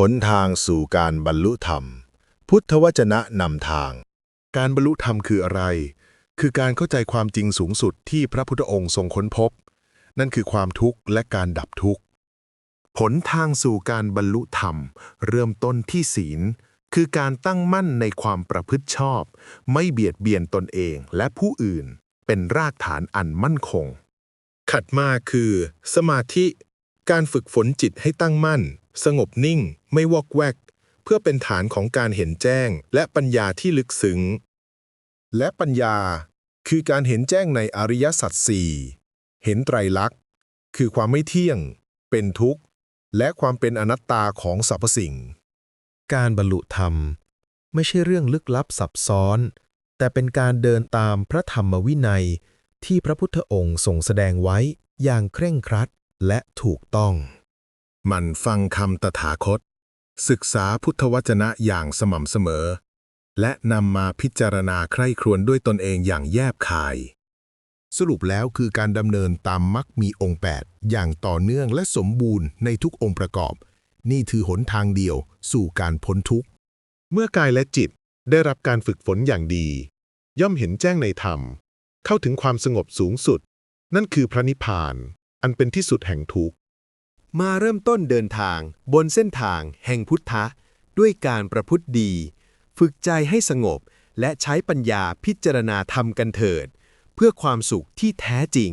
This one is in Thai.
หนทางสู่การบรรลุธรรม พุทธวจนะนำทาง การบรรลุธรรมคืออะไร คือการเข้าใจความจริงสูงสุดที่พระพุทธองค์ทรงค้นพบ นั่นคือความทุกข์และการดับทุกข์ผลทางสู่การบรรลุธรรม เริ่มต้นที่ศีล คือการตั้งมั่นในความประพฤติชอบ ไม่เบียดเบียนตนเองและผู้อื่น เป็นรากฐานอันมั่นคง ขัดมาคือ สมาธิ การฝึกฝนจิตให้ตั้งมั่น สงบนิ่ง ไม่วอกแวก เพื่อเป็นฐานของการเห็นแจ้ง และปัญญาที่ลึกซึ้ง และปัญญา คือการเห็นแจ้งในอริยสัจสี่เห็นไตรลักษณ์ คือความไม่เที่ยง เป็นทุกข์ และความเป็นอนัตตาของสรรพสิ่ง การบรรลุธรรม ไม่ใช่เรื่องลึกลับซับซ้อน แต่เป็นการเดินตามพระธรรมวินัยที่พระพุทธองค์ทรงแสดงไว้อย่างเคร่งครัดและถูกต้อง มันฟังคำตถาคต ศึกษาพุทธวจนะอย่างสม่ำเสมอ และนำมาพิจารณาใคร่ครวญด้วยตนเองอย่างแยบคาย สรุปแล้วคือการดำเนินตามมรรคมีองค์ 8 อย่างต่อเนื่องและสมบูรณ์ในทุกองค์ประกอบ นี่คือหนทางเดียวสู่การพ้นทุกข์ เมื่อกายและจิตได้รับการฝึกฝนอย่างดี ย่อมเห็นแจ้งในธรรม เข้าถึงความสงบสูงสุด นั่นคือพระนิพพาน อันเป็นที่สุดแห่งทุกข์ มาเริ่มต้นเดินทางบนเส้นทางแห่งพุทธะ ด้วยการประพฤติดี ฝึกใจให้สงบและใช้ปัญญาพิจารณาธรรมกันเถิด เพื่อความสุขที่แท้จริง